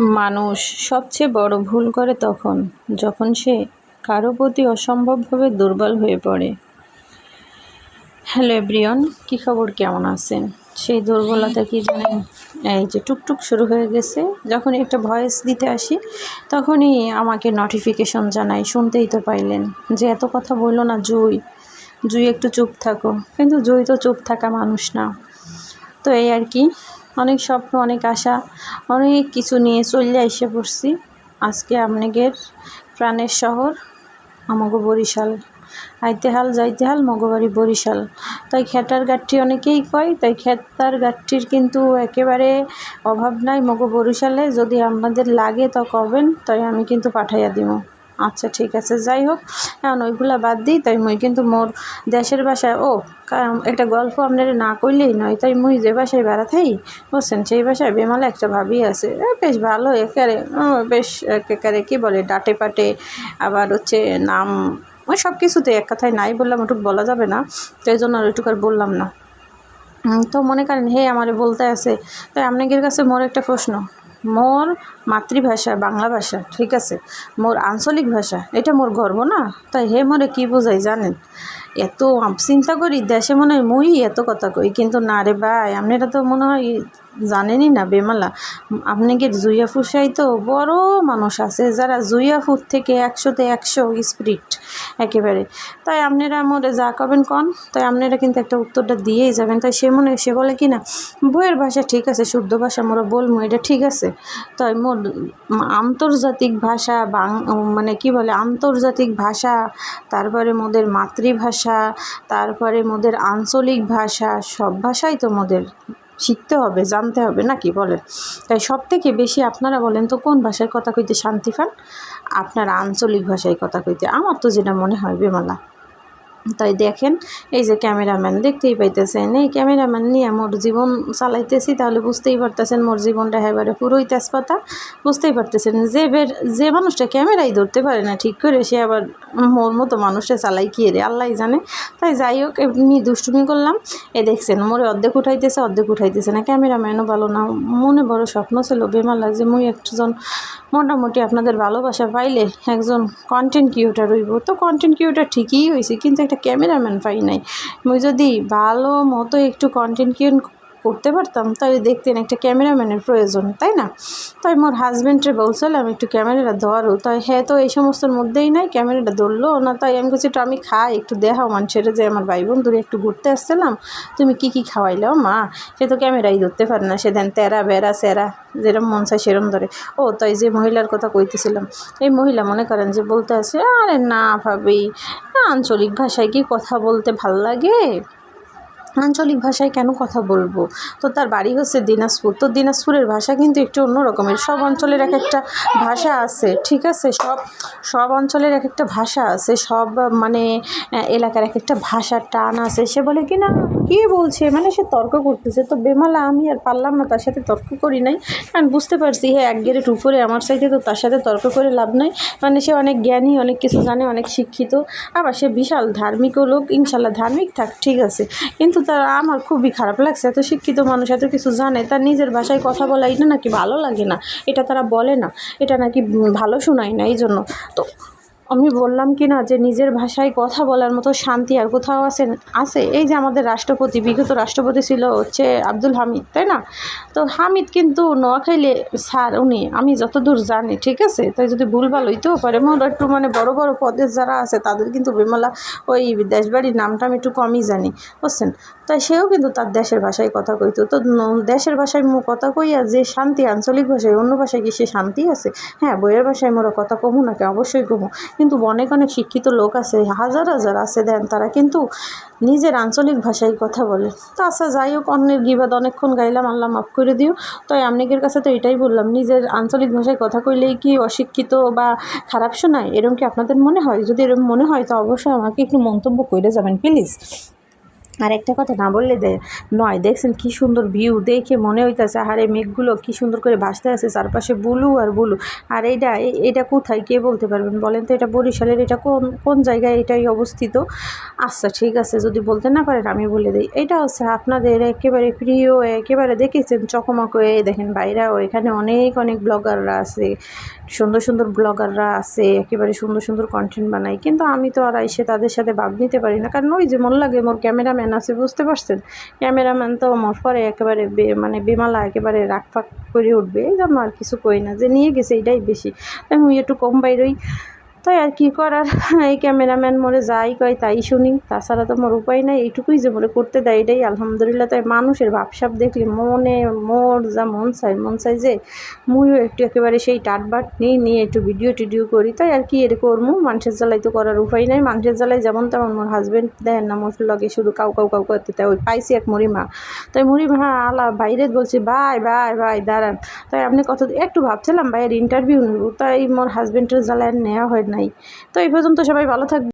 মানুষ সবচেয়ে বড় ভুল করে তখন, যখন সে কারও প্রতি অসম্ভবভাবে দুর্বল হয়ে পড়ে। হ্যালো এভরিওন কী খবর? কেমন আছেন? সেই দুর্বলতা কি জানেন? এই যে টুকটুক শুরু হয়ে গেছে। যখনই একটা ভয়েস দিতে আসি, তখনই আমাকে নোটিফিকেশন জানাই শুনতেই তো পাইলেন যে এত কথা বলল না জুই। জুই একটু চুপ থাকো। কিন্তু জুই তো চুপ থাকা মানুষ না। তো এই আর কি। অনেক স্বপ্ন, অনেক আশা, অনেক কিছু নিয়ে চলে এসে পড়ছি। আজকে আপনাদের প্রাণের শহর, আমাগো বরিশাল। আইতে হাল, যাইতে হাল মগবাড়ি বরিশাল। তাই খেটার গাঠটি অনেকেই কয়, তাই খেতার গাঠটির কিন্তু একেবারে অভাব নাই মগো বরিশালে। যদি আপনাদের লাগে তো কবেন, তাই আমি কিন্তু পাঠাইয়া দিব আচ্ছা ঠিক আছে। যাই হোক, এখন ওইগুলা বাদ দিই। তাই মুই কিন্তু মোর দেশের বাসায়, ও একটা গল্প আপনারা না করলেই নয়। তাই মুই যে বাসায় বেড়াতে থাই বুঝছেন, সেই বাসায় বেমালে একটা ভাবি আছে। বেশ ভালো, একেবারে বেশ একেবারে কী বলে, ডাটে পাটে, আবার হচ্ছে নাম, ওই সব কিছুতে এক কথায় নাই বললাম, ওটুকু বলা যাবে না। তো এই জন্য আর ওইটুকু আর বললাম না। তো মনে করেন, হে, আমারে বলতে আছে। তাই আপনাদের কাছে মোর একটা প্রশ্ন। মোর মাতৃভাষা, বাংলা ভাষা, ঠিক আছে? মোর আঞ্চলিক ভাষা, এটা মোর গর্ব না? তাই হে মোরে কী বোঝাই জানেন? এত চিন্তা করি দেশে মনে হয় মুই এত কথা কই, কিন্তু না রে ভাই আপনারা তো মনে হয় জানেনই না, বেমালা। আপনাকে জুইয়াফুর সাই তো? বড় মানুষ আছে, যারা জুইয়াফুর থেকে একশোতে একশো স্পিরিট একেবারে। তাই আপনারা মোরে যা করবেন কন, তাই আপনারা কিন্তু একটা উত্তরটা দিয়েই যাবেন। তাই সে মনে, সে বলে কি না, বইয়ের ভাষা ঠিক আছে, শুদ্ধ ভাষা মোরা বলব এটা ঠিক আছে। তাই মোর আন্তর্জাতিক ভাষা, বাং মানে কি বলে, আন্তর্জাতিক ভাষা, তারপরে মোদের মাতৃভাষা, তারপরে মোদের আঞ্চলিক ভাষা, সব ভাষাই তো মোদের শিখতে হবে, জানতে হবে নাকি বলেন? তাই সব থেকে বেশি আপনারা বলেন তো কোন ভাষায় কথা কইতে শান্তি পান? আপনারা আঞ্চলিক ভাষায় কথা কইতে। আমার তো যেটা মনে হয় বেমালা। তাই দেখেন, এই যে ক্যামেরাম্যান দেখতেই পাইতেছেন। এই ক্যামেরাম্যান নিয়ে মোর জীবন চালাইতেছি তাহলে বুঝতেই পারতেছেন মোর জীবনটা এবারে পুরোই তেজপাতা। বুঝতেই পারতেছেন যে বের যে মানুষটা ক্যামেরাই ধরতে পারে না, ঠিক করে সে আবার মোর মতো মানুষটা চালাই কি রে আল্লাহ জানে। তাই যাই হোক, এমনি দুষ্টুমি করলাম। এ দেখছেন, মোরে অর্ধেক উঠাইতেছে অর্ধেক উঠাইতেছে না। ক্যামেরাম্যানও ভালো না, মনে বড় স্বপ্ন ছিল, বেমালা যে মুই একজন মোটামুটি আপনাদের ভালোবাসা পাইলে একজন কন্টেন্ট ক্রিয়েটার হইব। তো কন্টেন্ট ক্রিয়েটার ঠিকই হয়েছে কিন্তু একটা ক্যামেরাম্যান পাই নাই। মুই যদি ভালো মতো একটু কন্টেন্ট করতে পারতাম। তাই দেখতেন একটা ক্যামেরাম্যানের প্রয়োজন, তাই না? তাই মোর হাজব্যান্ডে বলছিলাম একটু ক্যামেরাটা ধরো। তাই হ্যাঁ তো এই সমস্তর মধ্যেই নাই, ক্যামেরাটা ধরলো না, তাই আমি বলছি, একটু আমি খাই, একটু দেখাও মানুষের যে আমার ভাই বন্ধুরে একটু ঘুরতে আসছিলাম। তুমি কি কি খাওয়াইলাও, মা? সে তো ক্যামেরাই ধরতে পারে না, সে দেন তেরা, বেড়া, সেরা, যেরম মন চায় সেরম ধরে। ও, তাই যে মহিলার কথা কইতেছিলাম, এই মহিলা মনে করেন যে বলতে আছে, আরে না ভাবি, আঞ্চলিক ভাষায় কি কথা বলতে ভালো লাগে? আঞ্চলিক ভাষায় কেন কথা বলব? তো তার বাড়ি হচ্ছে দিনাজপুর। তো দিনাজপুরের ভাষা কিন্তু একটু অন্য রকমের। সব অঞ্চলের এক একটা ভাষা আছে, ঠিক আছে? সব সব অঞ্চলের এক একটা ভাষা আছে। সব মানে এলাকার এক একটা ভাষার টান আছে। সে বলে কি, না, কে বলছে? মানে সে তর্ক করতেছে। তো বেমালা, আমি আর পারলাম না তার সাথে তর্ক করি নাই। কারণ বুঝতে পারছি হ্যাঁ এক গেরেট উপরে আমার সাইডে তো তার সাথে তর্ক করে লাভ নাই। মানে সে অনেক জ্ঞানী, অনেক কিছু জানে, অনেক শিক্ষিত। আবার সে বিশাল ধার্মিকও লোক। ইনশাল্লাহ ধার্মিক থাক, ঠিক আছে। কিন্তু তার আমার খুবই খারাপ লাগছে। এত শিক্ষিত মানুষ, এত কিছু জানে, তার নিজের ভাষায় কথা বলা এটা নাকি ভালো লাগে না? এটা তারা বলে না। এটা নাকি ভালো শোনায় না এই জন্য তো আমি বললাম কি না যে নিজের ভাষায় কথা বলার মতো শান্তি আর কোথাও আছে আছে। এই যে আমাদের রাষ্ট্রপতি, বিগত রাষ্ট্রপতি ছিল হচ্ছে আব্দুল হামিদ, তাই না? তো হামিদ কিন্তু নোয়াখাইলে স্যার উনি, আমি যতদূর জানি, ঠিক আছে? তাই যদি ভুলভাল হইতেও পারে মোর একটু মানে বড় বড় পদের যারা আছে, তাদের কিন্তু বিমলা ওই দেশবাড়ির নামটা আমি একটু কমই জানি, বুঝছেন? তাই সেও কিন্তু তার দেশের ভাষায় কথা কইতো। তো দেশের ভাষায় মো কথা কইয়া যে শান্তি, আঞ্চলিক ভাষায়, অন্য ভাষায় কি সে শান্তি আছে? হ্যাঁ বইয়ের ভাষায় মোরা কথা কমু নাকি? অবশ্যই কমু। কিন্তু অনেক অনেক শিক্ষিত লোক আছে, হাজার হাজার আছে দেন তারা কিন্তু নিজের আঞ্চলিক ভাষায় কথা বলে। তো আচ্ছা যাই হোক, অন্যের গিবাদ অনেকক্ষণ গাইলাম, আল্লাহ মাফ করে দিও। তাই আপনাদের কাছে তো এটাই বললাম, নিজের আঞ্চলিক ভাষায় কথা কইলেই কি অশিক্ষিত বা খারাপ শোনায়? এরম কি আপনাদের মনে হয়? যদি এরম মনে হয়, তো অবশ্যই আমাকে একটু মন্তব্য করে যাবেন, প্লিজ। আর একটা কথা না বললে দে, নয়, দেখছেন কি সুন্দর ভিউ দেখে মনে হইতেছে, আহারে মেঘগুলো কি সুন্দর করে ভাসতে আছে, চারপাশে বুলু আর বুলু। আর এইটা এটা কোথায়, কে বলতে পারবেন বলেন তো, এটা বরিশালের, এটা কোন কোন জায়গায় এটাই অবস্থিত? আচ্ছা ঠিক আছে, যদি বলতে না পারেন আমি বলে দিই। এটা হচ্ছে আপনাদের একেবারে প্রিয়, একেবারে দেখেছেন চকমক হয়ে দেখেন বাইরেও এখানে অনেক অনেক ব্লগাররা আছে। সুন্দর সুন্দর ব্লগাররা আছে, একেবারে সুন্দর সুন্দর কন্টেন্ট বানায়। কিন্তু আমি তো আর এসে তাদের সাথে ভাব নিতে পারি না, কারণ ওই যে মন লাগে, মোর ক্যামেরাম্যান আছে, বুঝতে পারছেন? ক্যামেরাম্যান তো আমার পরে একেবারে মানে বেমালা, একেবারে রাগফাক করে উঠবে, এই জন্য আর কিছু কই না, যে নিয়ে গেছে এটাই বেশি। আমি একটু কম বাইরই তাই আর কি করার? এই ক্যামেরাম্যান মোরে যাই কয় তাই শুনি। তাছাড়া তো মোর উপায় নাই, এইটুকুই যে মোরে করতে দেয় এটাই। আলহামদুলিল্লাহ, তাই মানুষের ভাবসাব দেখলে মনে মোর যা মন চাই মন চাই যে মুইও একটু একেবারে সেই টাটবাট নিয়ে নিয়ে একটু ভিডিও টিডিও করি। তাই আর কি এর করব মানুষের জ্বালাই তো করার উপায় নাই। মানুষের জ্বালাই যেমন তেমন মোর হাজব্যান্ড দেন না, মোর লগে শুধু কাউ কাউ কাউ করতে তাই ওই পাইছি এক মুড়িমা তাই মুড়িমা আলা বাইরে বলছি বাই বাই ভাই, দাঁড়ান। তাই আপনি কত একটু ভাবছিলাম ভাইয়ের ইন্টারভিউ নেব। তাই মোর হাজবেন্ডের জ্বালায় নেওয়া হয় নাই। তো এই পর্যন্ত সবাই ভালো থাকবে